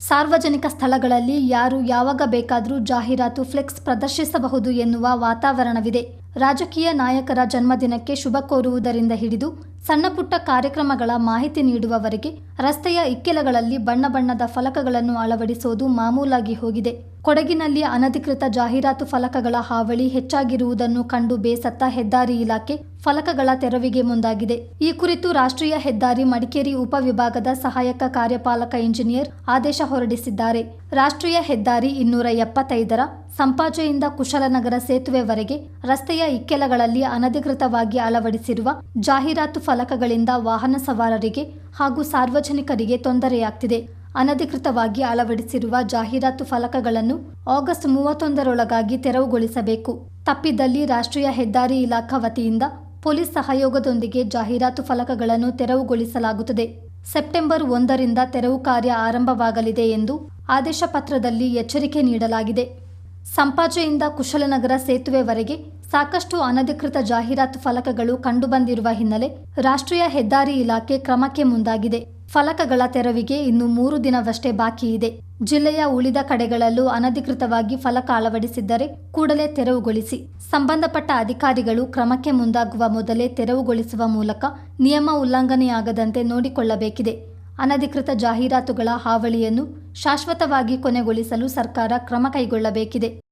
ಸಾರ್ವಜನಿಕ ಸ್ಥಳಗಳಲ್ಲಿ ಯಾರು ಯಾವಾಗ ಬೇಕಾದರೂ ಜಾಹೀರಾತು ಫ್ಲೆಕ್ಸ್ ಪ್ರದರ್ಶಿಸಬಹುದು ಎನ್ನುವ ವಾತಾವರಣವಿದೆ. ರಾಜಕೀಯ ನಾಯಕರ ಜನ್ಮದಿನಕ್ಕೆ ಶುಭ ಕೋರುವುದರಿಂದ ಹಿಡಿದು ಸಣ್ಣಪುಟ್ಟ ಕಾರ್ಯಕ್ರಮಗಳ ಮಾಹಿತಿ ನೀಡುವವರೆಗೆ ರಸ್ತೆಯ ಇಕ್ಕೆಲಗಳಲ್ಲಿ ಬಣ್ಣ ಬಣ್ಣದ ಫಲಕಗಳನ್ನು ಅಳವಡಿಸುವುದು ಮಾಮೂಲಾಗಿ ಹೋಗಿದೆ. ಕೊಡಗಿನಲ್ಲಿ ಅನಧಿಕೃತ ಜಾಹೀರಾತು ಫಲಕಗಳ ಹಾವಳಿ ಹೆಚ್ಚಾಗಿರುವುದನ್ನು ಕಂಡು ಬೇಸತ್ತ ಹೆದ್ದಾರಿ ಇಲಾಖೆ ಫಲಕಗಳ ತೆರವಿಗೆ ಮುಂದಾಗಿದೆ. ಈ ಕುರಿತು ರಾಷ್ಟ್ರೀಯ ಹೆದ್ದಾರಿ ಮಡಿಕೇರಿ ಉಪವಿಭಾಗದ ಸಹಾಯಕ ಕಾರ್ಯಪಾಲಕ ಇಂಜಿನಿಯರ್ ಆದೇಶ ಹೊರಡಿಸಿದ್ದಾರೆ. ರಾಷ್ಟ್ರೀಯ ಹೆದ್ದಾರಿ ಇನ್ನೂರ ಎಪ್ಪತ್ತೈದರ ಸಂಪಾಜೆಯಿಂದ ಕುಶಲನಗರ ಸೇತುವೆವರೆಗೆ ರಸ್ತೆಯ ಇಕ್ಕೆಲಗಳಲ್ಲಿ ಅನಧಿಕೃತವಾಗಿ ಅಳವಡಿಸಿರುವ ಜಾಹೀರಾತು ಫಲಕಗಳಿಂದ ವಾಹನ ಸವಾರರಿಗೆ ಹಾಗೂ ಸಾರ್ವಜನಿಕರಿಗೆ ತೊಂದರೆಯಾಗ್ತಿದೆ. ಅನಧಿಕೃತವಾಗಿ ಅಳವಡಿಸಿರುವ ಜಾಹೀರಾತು ಫಲಕಗಳನ್ನು ಆಗಸ್ಟ್ ಮೂವತ್ತೊಂದರೊಳಗಾಗಿ ತೆರವುಗೊಳಿಸಬೇಕು. ತಪ್ಪಿದಲ್ಲಿ ರಾಷ್ಟ್ರೀಯ ಹೆದ್ದಾರಿ ಇಲಾಖಾ ವತಿಯಿಂದ ಪೊಲೀಸ್ ಸಹಯೋಗದೊಂದಿಗೆ ಜಾಹೀರಾತು ಫಲಕಗಳನ್ನು ತೆರವುಗೊಳಿಸಲಾಗುತ್ತದೆ. ಸೆಪ್ಟೆಂಬರ್ ಒಂದರಿಂದ ತೆರವು ಕಾರ್ಯ ಆರಂಭವಾಗಲಿದೆ ಎಂದು ಆದೇಶ ಪತ್ರದಲ್ಲಿ ಎಚ್ಚರಿಕೆ ನೀಡಲಾಗಿದೆ. ಸಂಪಾಜೆಯಿಂದ ಕುಶಲನಗರ ಸೇತುವೆವರೆಗೆ ಸಾಕಷ್ಟು ಅನಧಿಕೃತ ಜಾಹೀರಾತು ಫಲಕಗಳು ಕಂಡುಬಂದಿರುವ ಹಿನ್ನೆಲೆ ರಾಷ್ಟ್ರೀಯ ಹೆದ್ದಾರಿ ಇಲಾಖೆ ಕ್ರಮಕ್ಕೆ ಮುಂದಾಗಿದೆ. ಫಲಕಗಳ ತೆರವಿಗೆ ಇನ್ನು ಮೂರು ದಿನವಷ್ಟೇ ಬಾಕಿ ಇದೆ. ಜಿಲ್ಲೆಯ ಉಳಿದ ಕಡೆಗಳಲ್ಲೂ ಅನಧಿಕೃತವಾಗಿ ಫಲಕ ಅಳವಡಿಸಿದ್ದರೆ ಕೂಡಲೇ ತೆರವುಗೊಳಿಸಿ. ಸಂಬಂಧಪಟ್ಟ ಅಧಿಕಾರಿಗಳು ಕ್ರಮಕ್ಕೆ ಮುಂದಾಗುವ ಮೊದಲೇ ತೆರವುಗೊಳಿಸುವ ಮೂಲಕ ನಿಯಮ ಉಲ್ಲಂಘನೆಯಾಗದಂತೆ ನೋಡಿಕೊಳ್ಳಬೇಕಿದೆ. ಅನಧಿಕೃತ ಜಾಹೀರಾತುಗಳ ಹಾವಳಿಯನ್ನು ಶಾಶ್ವತವಾಗಿ ಕೊನೆಗೊಳಿಸಲು ಸರ್ಕಾರ ಕ್ರಮ ಕೈಗೊಳ್ಳಬೇಕಿದೆ.